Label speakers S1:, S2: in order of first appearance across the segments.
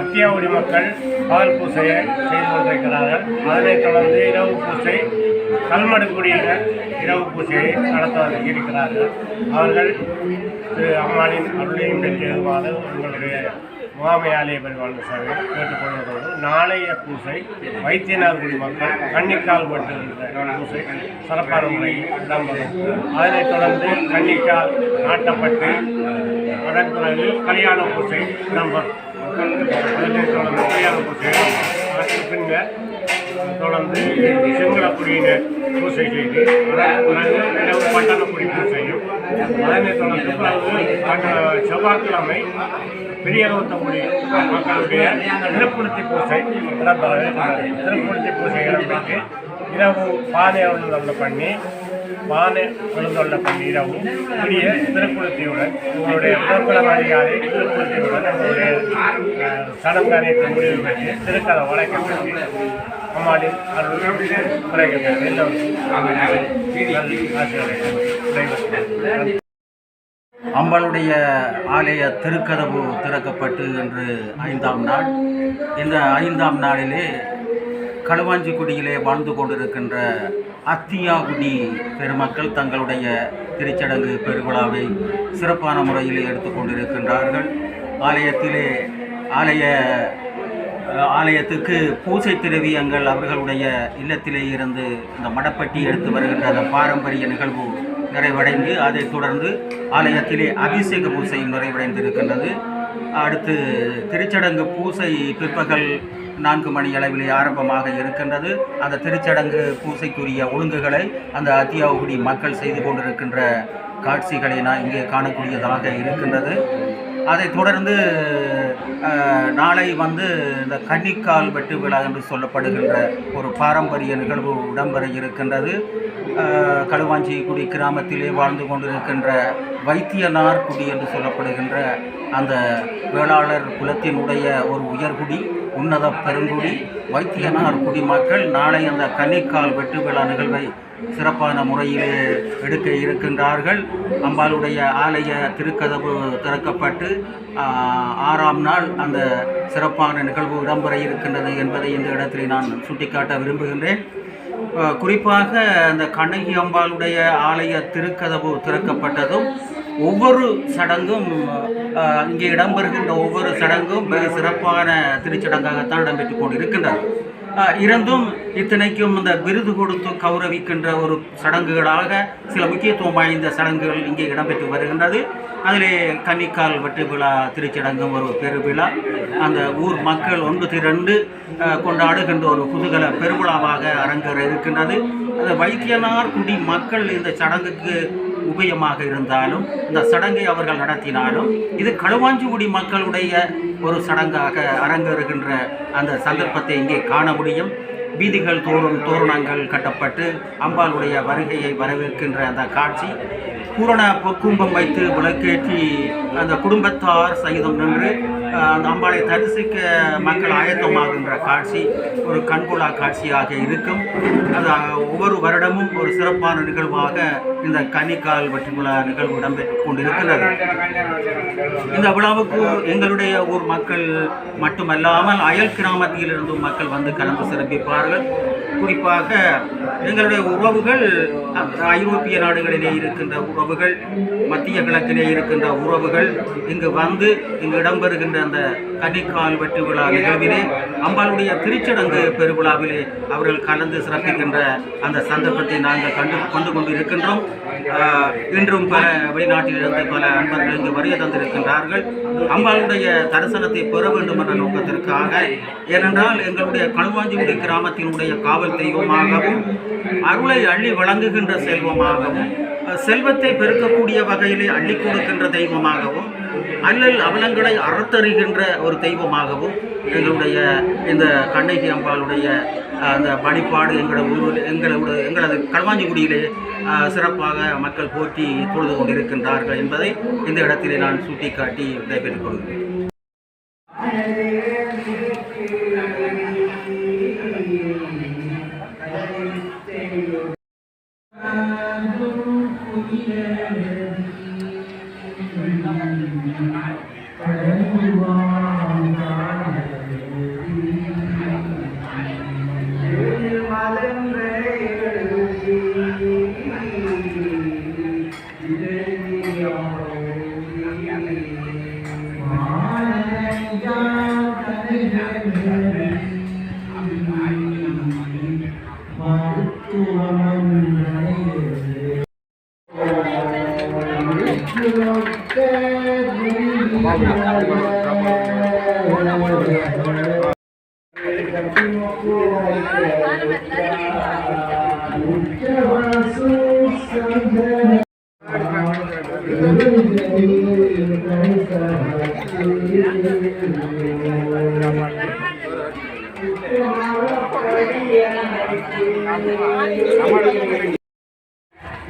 S1: அத்தியாவடி மக்கள் பால் பூசையை செய்து கொண்டிருக்கிறார்கள் அதனைத் தொடர்ந்து இரவு பூசை கல்மடுக்குடியில் இரவு பூசையை நடத்த இருக்கிறார்கள். அவர்கள் திரு அம்மானின் அருளையும் பெற்றியதுமாறு உங்களுடைய முகாமை ஆலய பரிவாழ்ந்த சபை கேட்டுக்கொள்வதோடு நாளைய பூசை வைத்தியநாதகுடி மக்கள் கன்னிக்கால் பட்டு பூசை சிறப்பான முறையில் இடம்பெறும் அதனைத் தொடர்ந்து கன்னிக்கால் நாட்டப்பட்டு அதன் பிறகு கல்யாண பூசை இடம்பெறும் அதனைத் தொடர்ந்து கல்யாண பூசை. அதற்கு பின்னர் தொடர்ந்து சிங்களக்குடியினர் பூசை செய்து அதன் இரவு பட்டணக்குடி பூசையும் அதனைத் தொடர்ந்து பிறகு செவ்வாய்க்கிழமை பெரியகுத்தங்குடி மக்களுடைய திருப்புடுத்தி பூசை இடம்பெற இருக்கிறது பூசை இடம்பெற்று இரவு பாதையாளர்கள் பண்ணி பானை எழுந்தொள்ள பண்ணி இரவு திருக்குளத்தையுடன் உங்களுடைய முதற்குளம் அதிகாரி திருக்குளத்தியுடன் உங்களுடைய அஹ், சடங்கு முடிவு பெற்று திருக்கதை உழைக்கப்பட்டு அம்மாடின் அருள் குறைக்கப்பட்டு எல்லோரும்
S2: அம்பாளுடைய ஆலய திருக்கதவு திறக்கப்பட்டு என்று ஐந்தாம் நாள். இந்த ஐந்தாம் நாளிலே களுவாஞ்சிக்குடியிலே வாழ்ந்து கொண்டிருக்கின்ற அத்தியாகுடி பெருமக்கள் தங்களுடைய திருச்சடங்கு பெருவிழாவை சிறப்பான முறையில் எடுத்துக்கொண்டிருக்கின்றார்கள் ஆலயத்திலே ஆலய ஆலயத்துக்கு பூசை திரவியங்கள் அவர்களுடைய இல்லத்திலே இருந்து இந்த மடப்பட்டி எடுத்து வருகின்ற அந்த பாரம்பரிய நிகழ்வு நிறைவடைந்து அதைத் தொடர்ந்து ஆலயத்திலே அபிஷேக பூசை நிறைவடைந்திருக்கின்றது. அடுத்து திருச்சடங்கு பூசை பிற்பகல் நான்கு மணி அளவிலே ஆரம்பமாக இருக்கின்றது. அந்த திருச்சடங்கு பூசைக்குரிய ஒழுங்குகளை அந்த அத்தியாவகுடி மக்கள் செய்து கொண்டிருக்கின்ற காட்சிகளை நான் இங்கே காணக்கூடியதாக இருக்கின்றது. அதைத் தொடர்ந்து நாளை வந்து இந்த கன்னிக்கால் வெட்டு விழா என்று சொல்லப்படுகின்ற ஒரு பாரம்பரிய நிகழ்வு இடம்பெற இருக்கின்றது. அஹ், களுவாஞ்சிக்குடி கிராமத்திலே வாழ்ந்து கொண்டிருக்கின்ற வைத்தியனார் குடி என்று சொல்லப்படுகின்ற அந்த வேளாளர் குலத்தினுடைய ஒரு உயர்குடி. உன்னத பெருங்குடி வைத்தியனார் குடிமக்கள் நாளை அந்த கன்னிக்கால் வெட்டு விழா நிகழ்வை சிறப்பான முறையில் எடுக்க இருக்கின்றார்கள். அம்பாளுடைய ஆலய திருக்கதவு திறக்கப்பட்டு ஆறாம் நாள் அந்த சிறப்பான நிகழ்வு இடம்பெற இருக்கின்றது என்பதை இந்த இடத்தில் நான் சுட்டிக்காட்ட விரும்புகின்றேன். குறிப்பாக அந்த கண்ணகி அம்பாளுடைய ஆலய திருக்கதவு திறக்கப்பட்டதும் ஒவ்வொரு சடங்கும் இங்கே இடம்பெறுகின்ற ஒவ்வொரு சடங்கும் மிக சிறப்பான திருச்சடங்காகத்தான் இடம்பெற்றுக் கொண்டிருக்கின்றது. இருந்தும் இத்தனைக்கும் இந்த விருது கொடுத்து கௌரவிக்கின்ற ஒரு சடங்குகளாக சில முக்கியத்துவம் வாய்ந்த சடங்குகள் இங்கே இடம்பெற்று வருகின்றது. அதிலே கன்னிக்கால் வெட்டு விழா திருச்சடங்கும் ஒரு பெருவிழா. அந்த ஊர் மக்கள் ஒன்று திரண்டு கொண்டாடுகின்ற ஒரு குதூகல பெருவிழாவாக அரங்கேற இருக்கின்றது. அந்த வைத்தியனார் குடி மக்கள் இந்த சடங்குக்கு உபயமாக இருந்தாலும் இந்த சடங்கை அவர்கள் நடத்தினாலும் இது களுவாஞ்சிக்குடி மக்களுடைய ஒரு சடங்காக அரங்கேறுகின்ற அந்த சந்தர்ப்பத்தை இங்கே காண முடியும். வீதிகள் தோறும் தோரணங்கள் கட்டப்பட்டு அம்பாளுடைய வருகையை வரவேற்கின்ற அந்த காட்சி பூரண பொக்கும்பம் வைத்து விளக்கேற்றி அந்த குடும்பத்தார் சகிதம் நின்று அந்த அம்பாளை தரிசிக்க மக்கள் ஆயத்தமாகின்ற காட்சி ஒரு கண்கொள்ளா காட்சியாக இருக்கும். அது ஒவ்வொரு வருடமும் ஒரு சிறப்பான நிகழ்வாக இந்த கன்னிக்கால் வெற்றி நிகழ்வு இடம்பெற்றுக் கொண்டிருக்கிறது. இந்த விழாவுக்கு எங்களுடைய ஊர் மக்கள் மட்டுமல்லாமல் அயல் கிராமத்திலிருந்தும் மக்கள் வந்து கலந்து kararlı. குறிப்பாக எங்களுடைய உறவுகள் ஐரோப்பிய நாடுகளிலே இருக்கின்ற உறவுகள் மத்திய கிழக்கிலே இருக்கின்ற உறவுகள் இங்கு வந்து இங்கு இடம்பெறுகின்ற அந்த கன்னிக்கால் வெற்றி விழா நிகழ்விலே அம்பாளுடைய திருச்சடங்கு பெருவிழாவிலே அவர்கள் கலந்து சிறப்பிக்கின்ற அந்த சந்தர்ப்பத்தை நாங்கள் கண்டு கொண்டு கொண்டு இருக்கின்றோம் இன்றும் பல வெளிநாட்டிலிருந்து பல அன்பர்கள் இங்கு வருகை தந்திருக்கின்றார்கள். அம்பாளுடைய தரிசனத்தை பெற வேண்டும் என்ற நோக்கத்திற்காக ஏனென்றால் எங்களுடைய களுவாஞ்சிகுடி கிராமத்தினுடைய காவல் தெய்வமாகவும் அருளை அள்ளி வழங்குகின்ற செல்வமாகவும் செல்வத்தை பெருக்கக்கூடிய வகையிலே அள்ளி கொடுக்கின்ற தெய்வமாகவும் அல்லல் அவலங்களை அறுத்தறிகின்ற ஒரு தெய்வமாகவும் எங்களுடைய இந்த கண்ணகி அம்பாளுடைய அந்த வழிபாடு எங்களோட ஊரில் எங்களோட எங்களது களவாஞ்சிக்குடியிலே சிறப்பாக மக்கள் போற்றி தொழுது கொண்டிருக்கின்றார்கள் என்பதை இந்த இடத்திலே நான் சுட்டிக்காட்டி விடைபெற்றுக் கொள்கிறேன்.
S3: Yeah.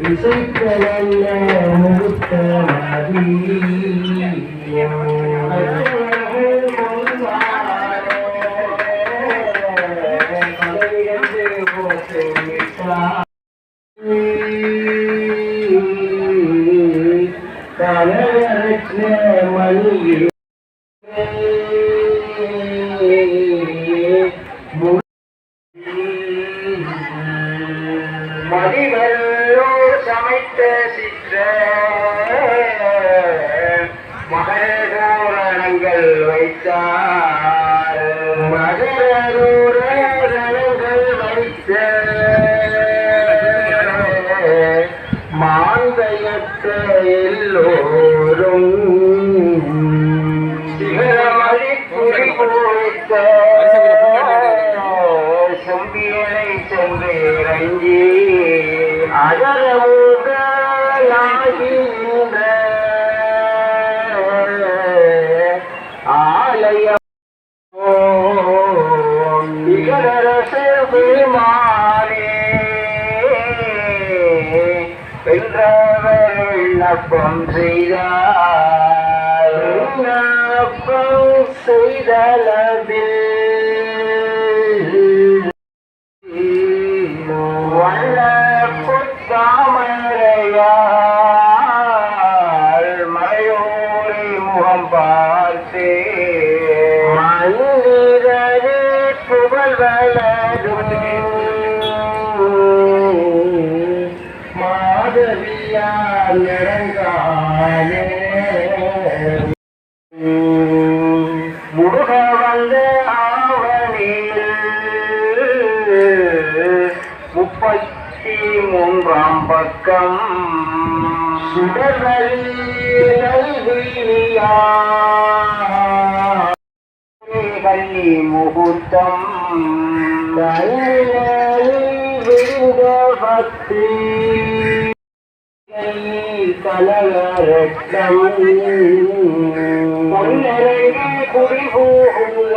S3: இசைக்கலல்ல முகத்த கலவரற்ற மணியில் மதிவல்லோ சமைத்த சித்த மகரங்கள் வைத்தார். விண்ணப்பம் செய்தார் விண்ணப்பம் செய்தளவில் வல்ல முப்பத்தி மூன்றாம் பக்கம் சுடர்வழியா கள்ளி முகூர்த்தம் பக்தி கலவரட்டம் பொன்னரங்கே குடிபோகுங்க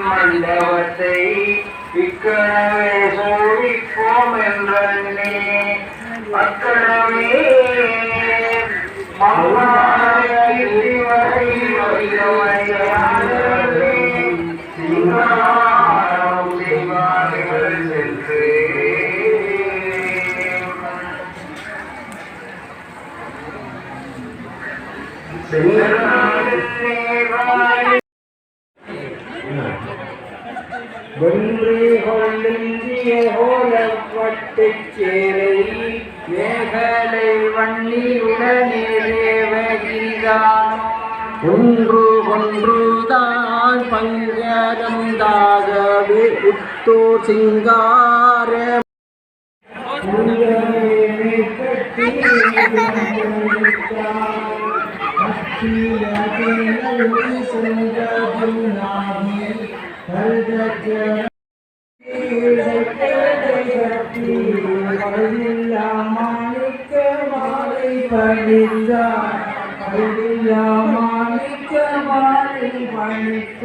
S3: மண்டபத்தை இக்கணவே சோழிப்போம்
S4: என்றே அக்கணவே மௌனாய் இதுவரை வைரவையாளர்களே
S3: ചിങ്കാര. പഠിച്ച പഠിച്ച മാണിക്ക മാറി പഠിച്ച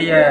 S3: பாலை